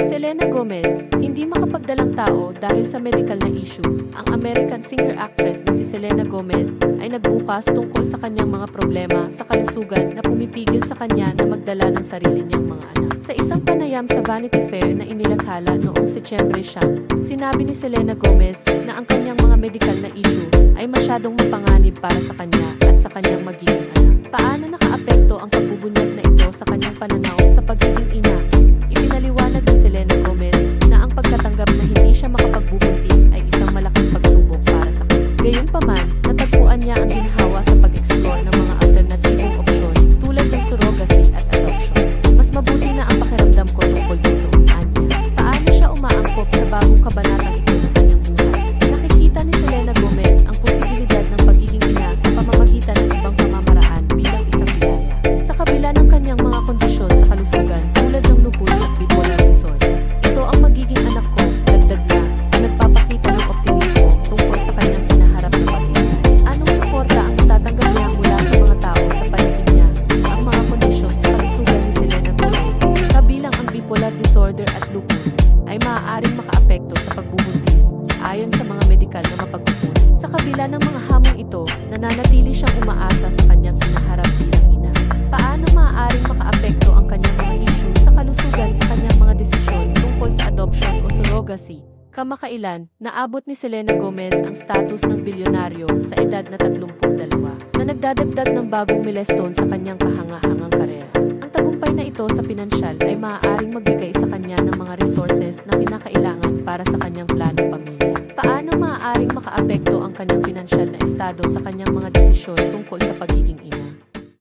Selena Gomez, hindi makapagdalang tao dahil sa medical na issue. Ang American singer-actress na si Selena Gomez ay nagbukas tungkol sa kanyang mga problema sa kalusugan na pumipigil sa kanya na magdala ng sarili niyang mga anak. Sa isang panayam sa Vanity Fair na inilathala noong Setyembre siya, sinabi ni Selena Gomez na ang kanyang mga medical na issue ay masyadong mapanganib para sa kanya at sa kanyang magiging anak. Paano nakaapekto ang pagbubunyag na ito sa kanyang pananaw sa pagiging ina? Hindi siya makapagbubuntis ay isang malaking pagsubok para sa kanya. Gayunpaman, natagpuan niya ang ginhawa sa pag-explore ng mga alternatibong opsyon tulad ng surrogacy at adoption. Mas mabuti na ang pakiramdam ko tungkol dito, anya. Paano siya umaangkop sa bagong kabanatang ito ay maaaring makaapekto sa pagbubuntis ayon sa mga medikal na mapagkukunan. Sa kabila ng mga hamon ito, nananatili siyang umaasa sa kanyang hinaharap bilang ina. Paano maaaring makaapekto ang kanyang mga issue sa kalusugan sa kanyang mga desisyon tungkol sa adoption o surrogacy? Kamakailan, naabot ni Selena Gomez ang status ng bilyonaryo sa edad na 32 na nagdadagdag ng bagong milestone sa kanyang kahangahangang karera. Kanya ng mga resources na kinakailangan para sa kanyang planong pamilya. Paano maaaring makaapekto ang kanyang pinansyal na estado sa kanyang mga desisyon tungkol sa pagiging ina?